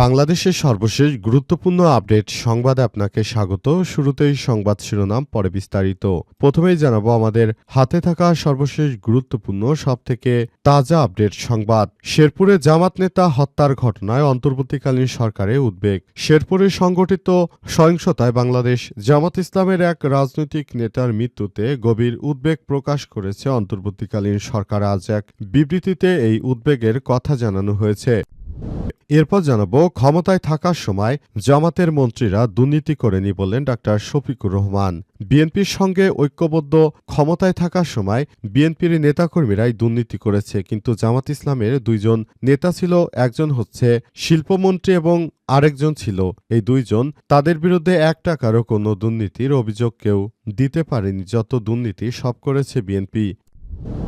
বাংলাদেশের সর্বশেষ গুরুত্বপূর্ণ আপডেট সংবাদে আপনাকে স্বাগত। শুরুতেই সংবাদ শিরোনাম, পরে বিস্তারিত। প্রথমেই জানাব আমাদের হাতে থাকা সর্বশেষ গুরুত্বপূর্ণ, সবথেকে তাজা আপডেট সংবাদ। শেরপুরে জামাত নেতা হত্যার ঘটনায় অন্তর্বর্তীকালীন সরকারে উদ্বেগ। শেরপুরে সংগঠিত সহিংসতায় বাংলাদেশ জামাত ইসলামের এক রাজনৈতিক নেতার মৃত্যুতে গভীর উদ্বেগ প্রকাশ করেছে অন্তর্বর্তীকালীন সরকার। আজ এক বিবৃতিতে এই উদ্বেগের কথা জানানো হয়েছে। এরপর জানাব, ক্ষমতায় থাকার সময় জামাতের মন্ত্রীরা দুর্নীতি করেনি বললেন ডাক্তার শফিকুর রহমান। বিএনপির সঙ্গে ঐক্যবদ্ধ, ক্ষমতায় থাকার সময় বিএনপির নেতাকর্মীরাই দুর্নীতি করেছে, কিন্তু জামাত ইসলামের দুইজন নেতা ছিল, একজন হচ্ছে শিল্পমন্ত্রী এবং আরেকজন ছিল। এই দুইজন তাদের বিরুদ্ধে এক টাকারও কোনো দুর্নীতির অভিযোগ কেউ দিতে পারেনি, যত দুর্নীতি সব করেছে বিএনপি।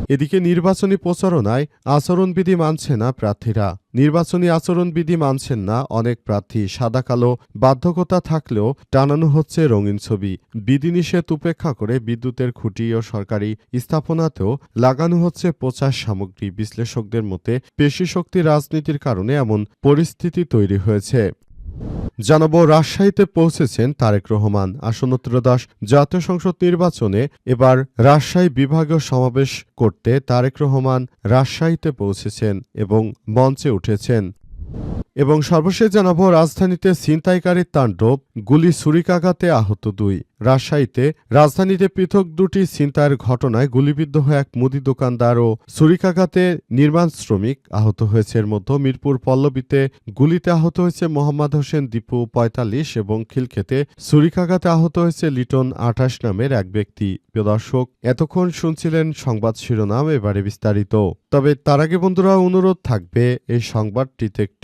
এদিকে নির্বাচনী প্রচারণায় আচরণবিধি মানছে না প্রার্থীরা। নির্বাচনী আচরণবিধি মানছেন না অনেক প্রার্থী। সাদা, কালো বাধ্যকতা থাকলেও টানানো হচ্ছে রঙিন ছবি। বিধিনিষেধ উপেক্ষা করে বিদ্যুতের খুঁটি ও সরকারি স্থাপনাতেও লাগানো হচ্ছে প্রচার সামগ্রী। বিশ্লেষকদের মতে পেশি শক্তি রাজনীতির কারণে এমন পরিস্থিতি তৈরি হয়েছে। জানাব রাজশাহীতে পৌঁছেছেন তারেক রহমান। আসন্ন ত্রয়োদশ জাতীয় সংসদ নির্বাচনে এবার রাজশাহী বিভাগীয় সমাবেশ করতে তারেক রহমান রাজশাহীতে পৌঁছেছেন এবং মঞ্চে উঠেছেন। এবং সর্বশেষ জানাব, রাজধানীতে ছিনতাইকারীর তাণ্ডব, গুলি ছুরিকাঘাতে আহত দুই। রাজশাহীতে রাজধানীতে পৃথক দুটি ছিনতাইয়ের ঘটনায় গুলিবিদ্ধ হয়ে এক মুদি দোকানদার ও ছুরিকাঘাতে নির্মাণ শ্রমিক আহত হয়েছে। এর মধ্যে মিরপুর পল্লবীতে গুলিতে আহত হয়েছে মোহাম্মদ হোসেন দীপু পঁয়তাল্লিশ এবং খিলক্ষেতে ছুরিকাঘাতে আহত হয়েছে লিটন আঠাশ নামের এক ব্যক্তি। প্রিয় দর্শক, এতক্ষণ শুনছিলেন সংবাদ শিরোনাম, এবারে বিস্তারিত। তবে তার আগে বন্ধুরা, অনুরোধ থাকবে, এই সংবাদটিতে একটি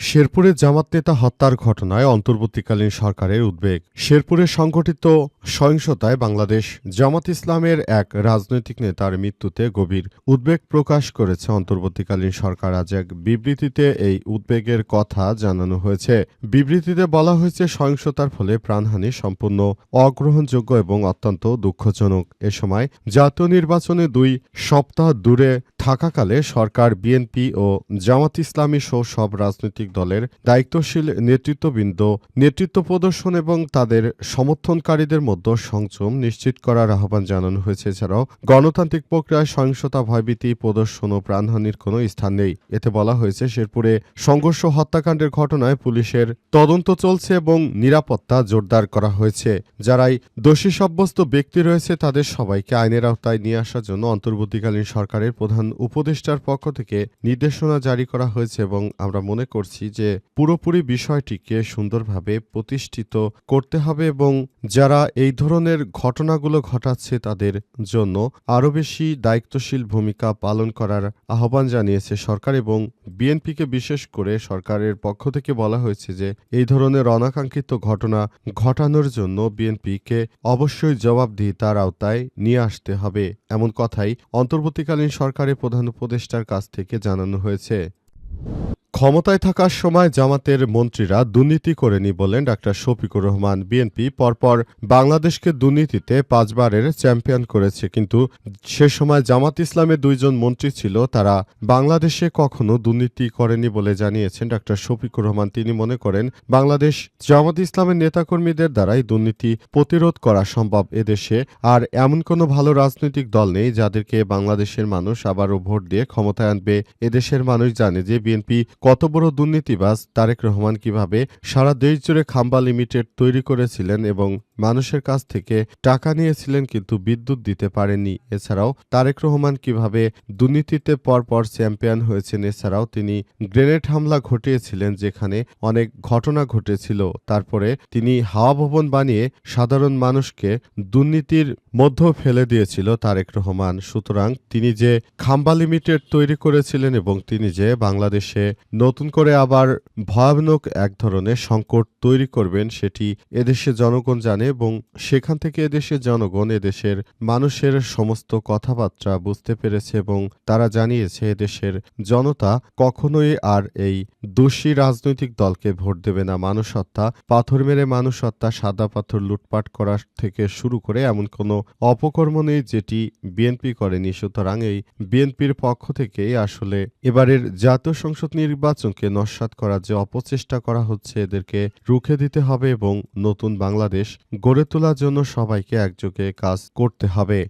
শেরপুরে জামাত নেতা হত্যার ঘটনায় অন্তর্বর্তীকালীন সরকারের উদ্বেগ। শেরপুরে সংঘটিত সহিংসতায় বাংলাদেশ জামাত ইসলামের এক রাজনৈতিক নেতার মৃত্যুতে গভীর উদ্বেগ প্রকাশ করেছে। অন্তর্বর্তীকালীন সরকার আজ এক বিবৃতিতে এই উদ্বেগের কথা জানানো হয়েছে। বিবৃতিতে বলা হয়েছে, সহিংসতার ফলে প্রাণহানি সম্পূর্ণ অগ্রহণযোগ্য এবং অত্যন্ত দুঃখজনক। এ সময় জাতীয় নির্বাচনে দুই সপ্তাহ দূরে থাকাকালে সরকার, বিএনপি ও জামাত ইসলামী সহ সব রাজনৈতিক দলের দায়িত্বশীল নেতৃত্ববৃন্দ, নেতৃত্ব প্রদর্শন এবং তাদের সমর্থনকারীদের মধ্যে সংযম নিশ্চিত করার আহ্বান জানানো হয়েছে। এছাড়াও গণতান্ত্রিক প্রক্রিয়ায় সহিংসতা, ভয়ভীতি, প্রদর্শন ও প্রাণহানির কোনো স্থান নেই। এতে বলা হয়েছে, শেরপুরে সংঘর্ষ হত্যাকাণ্ডের ঘটনায় পুলিশের তদন্ত চলছে এবং নিরাপত্তা জোরদার করা হয়েছে। যারাই দোষী সাব্যস্ত ব্যক্তি রয়েছে, তাদের সবাইকে আইনের আওতায় নিয়ে আসার জন্য অন্তর্বর্তীকালীন সরকারের প্রধান উপদেষ্টার পক্ষ থেকে নির্দেশনা জারি করা হয়েছে এবং আমরা মনে করছি যে পুরোপুরি বিষয়টিকে সুন্দরভাবে প্রতিষ্ঠিত করতে হবে এবং যারা এই ধরনের ঘটনাগুলো ঘটাচ্ছে তাদের জন্য আরও বেশি দায়িত্বশীল ভূমিকা পালন করার আহ্বান জানিয়েছে সরকার এবং বিএনপিকে বিশেষ করে সরকারের পক্ষ থেকে বলা হয়েছে যে এই ধরনের অনাকাঙ্ক্ষিত ঘটনা ঘটানোর জন্য বিএনপিকে অবশ্যই জবাবদিহিতার আওতায় নিয়ে আসতে হবে এমন কথাই অন্তর্বর্তীকালীন সরকারের প্রধান উপদেষ্টার কাছ থেকে জানানো হয়েছে। ক্ষমতায় থাকার সময় জামাতের মন্ত্রীরা দুর্নীতি করেনি বলেন ডাক্তার শফিকুর রহমান। বিএনপি পরপর বাংলাদেশকে দুর্নীতিতে পাঁচবারের চ্যাম্পিয়ন করেছে, কিন্তু সে সময় জামাত ইসলামের দুইজন মন্ত্রী ছিল, তারা বাংলাদেশে কখনো দুর্নীতি করেনি বলে জানিয়েছেন ডাক্তার শফিকুর রহমান। তিনি মনে করেন, বাংলাদেশ জামাত ইসলামের নেতাকর্মীদের দ্বারাই দুর্নীতি প্রতিরোধ করা সম্ভব এদেশে, আর এমন কোনো ভালো রাজনৈতিক দল নেই যাদেরকে বাংলাদেশের মানুষ আবারও ভোট দিয়ে ক্ষমতায় আনবে। এদেশের মানুষ জানে যে বিএনপি কত বড় দুর্নীতিবাজ তারেক রহমান কীভাবে সারা দেশ জুড়ে খাম্বা লিমিটেড তৈরি করেছিলেন এবং মানুষের কাছ থেকে টাকা নিয়েছিলেন কিন্তু বিদ্যুৎ দিতে পারেননি। এছাড়াও তারেক রহমান কীভাবে দুর্নীতিতে পরপর চ্যাম্পিয়ন হয়েছেন, এছাড়াও তিনি গ্রেনেড হামলা ঘটিয়েছিলেন যেখানে অনেক ঘটনা ঘটেছিল। তারপরে তিনি হাওয়া ভবন বানিয়ে সাধারণ মানুষকে দুর্নীতির মধ্য ফেলে দিয়েছিল তারেক রহমান। সুতরাং তিনি যে খাম্বা লিমিটেড তৈরি করেছিলেন এবং তিনি যে বাংলাদেশে নতুন করে আবার ভয়ানক এক ধরনের সংকট তৈরি করবেন, সেটি এদেশে জনগণ জানে। এবং সেখান থেকে এদেশের জনগণ, এদেশের মানুষের সমস্ত কথাবার্তা বুঝতে পেরেছে এবং তারা জানিয়েছে এদেশের জনতা কখনোই আর এই দোষী রাজনৈতিক দলকে ভোট দেবে না। মানুষ হত্যা পাথর মেরে মানুষ হত্যা সাদা পাথর লুটপাট করা থেকে শুরু করে এমন কোনো অপকর্ম নেই যেটি বিএনপি করেনি। সুতরাং এই বিএনপির পক্ষ থেকে আসলে এবারের জাতীয় সংসদ নির্বাচনকে নস্যাৎ করার যে অপচেষ্টা করা হচ্ছে, এদেরকে রুখে দিতে হবে এবং নতুন বাংলাদেশ গড়ে তোলার জন্য সবাইকে একযোগে কাজ করতে হবে।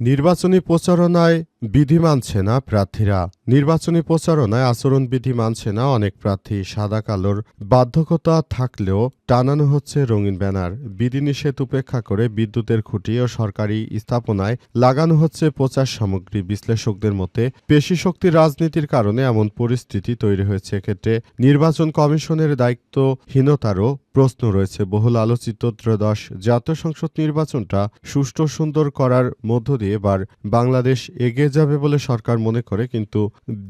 নির্বাচনী প্রচারণায় বিধি মানছে না প্রার্থীরা। নির্বাচনী প্রচারণায় আচরণবিধি মানছে না অনেক প্রার্থী। সাদা কালোর বাধ্যকতা থাকলেও টানানো হচ্ছে রঙিন ব্যানার। বিধিনিষেধ উপেক্ষা করে বিদ্যুতের খুঁটি ও সরকারি স্থাপনায় লাগানো হচ্ছে প্রচার সামগ্রী। বিশ্লেষকদের মতে, পেশি শক্তি রাজনীতির কারণে এমন পরিস্থিতি তৈরি হয়েছে। এক্ষেত্রে নির্বাচন কমিশনের দায়িত্বহীনতারও প্রশ্ন রয়েছে। বহুল আলোচিত ত্রয়োদশ জাতীয় সংসদ নির্বাচনটা সুষ্ঠু সুন্দর করার মধ্য দিয়ে এবার বাংলাদেশ এগিয়ে যাবে বলে সরকার মনে করে, কিন্তু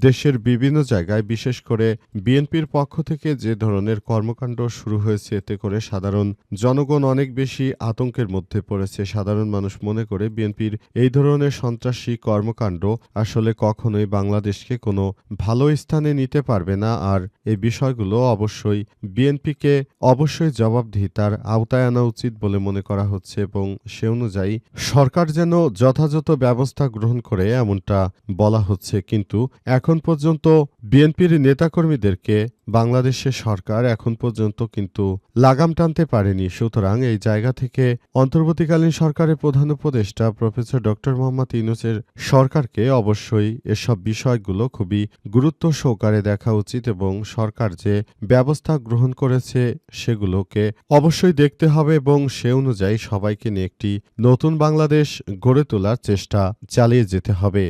দেশের বিভিন্ন জায়গায়, বিশেষ করে বিএনপির পক্ষ থেকে যে ধরনের কর্মকাণ্ড শুরু হয়েছে, এতে করে সাধারণ জনগণ অনেক বেশি আতঙ্কের মধ্যে পড়েছে। সাধারণ মানুষ মনে করে বিএনপির এই ধরনের সন্ত্রাসী কর্মকাণ্ড আসলে কখনোই বাংলাদেশকে কোনো ভালো স্থানে নিতে পারবে না, আর এই বিষয়গুলো অবশ্যই বিএনপিকে অবশ্যই জবাবদিহিতার আওতায় আনা উচিত বলে মনে করা হচ্ছে, এবং সে অনুযায়ী সরকার যেন যথাযথ ব্যবস্থা গ্রহণ করে এমনটা বলা হচ্ছে কিন্তু এখন পর্যন্ত বিএনপির নেতাকর্মীদেরকে বাংলাদেশের সরকার এখন পর্যন্ত কিন্তু লাগাম টানতে পারেনি। সুতরাং এই জায়গা থেকে অন্তর্বর্তীকালীন সরকারের প্রধান উপদেষ্টা প্রফেসর ডক্টর মোহাম্মদ ইউনুসের সরকারকে অবশ্যই এসব বিষয়গুলো খুবই গুরুত্ব সহকারে দেখা উচিত এবং সরকার যে ব্যবস্থা গ্রহণ করেছে সেগুলোকে অবশ্যই দেখতে হবে এবং সে অনুযায়ী সবাইকে নিয়ে একটি নতুন বাংলাদেশ গড়ে তোলার চেষ্টা চালিয়ে যেতে হবে।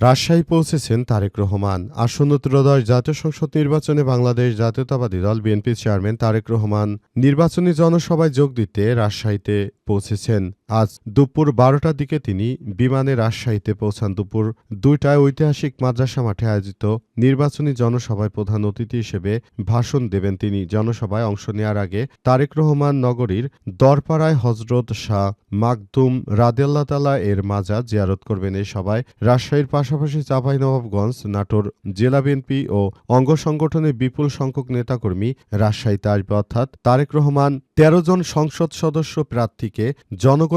রাজশাহী পৌঁছেছেন তারেক রহমান। আসন্ন ত্রয়োদশ জাতীয় সংসদ নির্বাচনে বাংলাদেশ জাতীয়তাবাদী দল বিএনপির চেয়ারম্যান তারেক রহমান নির্বাচনী জনসভায় যোগ দিতে রাজশাহীতে পৌঁছেছেন। আজ দুপুর বারোটার দিকে তিনি বিমানে রাজশাহীতে পৌঁছান। দুপুর দুইটায় ঐতিহাসিক মাদ্রাসা মাঠে আয়োজিত নির্বাচনী জনসভায় প্রধান অতিথি হিসেবে ভাষণ দেবেন তিনি। জনসভায় অংশ নেওয়ার আগে তারেক রহমান নগরীর দরপাড়ায় হজরত শাহ মাকদুম রাদেল্লা তালা এর মাজার জিয়ারত করবেন। এই সভায় রাজশাহীর পাশাপাশি চাঁপাইনবাবগঞ্জ, নাটোর জেলা বিএনপি ও অঙ্গ সংগঠনের বিপুল সংখ্যক নেতাকর্মী রাজশাহীতে আসবে। অর্থাৎ তারেক রহমান তেরো জন সংসদ সদস্য প্রার্থীকে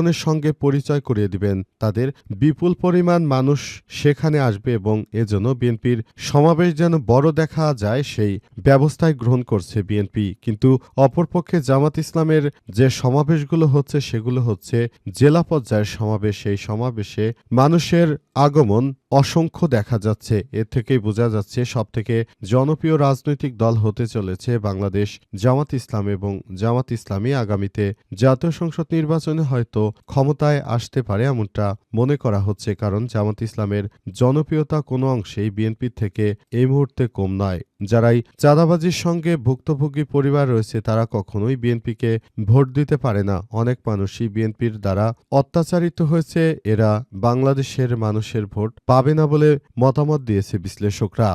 জনগণের সঙ্গে পরিচয় করিয়ে দিবেন। তাদের বিপুল পরিমাণ মানুষ সেখানে আসবে এবং এজন্য বিএনপির সমাবেশ যেন বড় দেখা যায় সেই ব্যবস্থায় গ্রহণ করছে বিএনপি। কিন্তু অপরপক্ষে জামাত ইসলামের যে সমাবেশগুলো হচ্ছে, সেগুলো হচ্ছে জেলা পর্যায়ের সমাবেশ। সেই সমাবেশে মানুষের আগমন অসংখ্য দেখা যাচ্ছে। এর থেকেই বোঝা যাচ্ছে সবথেকে জনপ্রিয় রাজনৈতিক দল হতে চলেছে বাংলাদেশ জামাত ইসলাম এবং জামাত ইসলামী আগামীতে জাতীয় সংসদ নির্বাচনে হয়তো ক্ষমতায় আসতে পারে এমনটা মনে করা হচ্ছে, কারণ জামাত ইসলামের জনপ্রিয়তা কোনো অংশেই বিএনপির থেকে এই মুহূর্তে কম নয়। যারাই চাঁদাবাজির সঙ্গে ভুক্তভোগী পরিবার রয়েছে, তারা কখনোই বিএনপিকে ভোট দিতে পারে না। অনেক মানুষই বিএনপির দ্বারা অত্যাচারিত হয়েছে। এরা বাংলাদেশের মানুষের ভোট পাবে না বলে মতামত দিয়েছে বিশ্লেষকরা।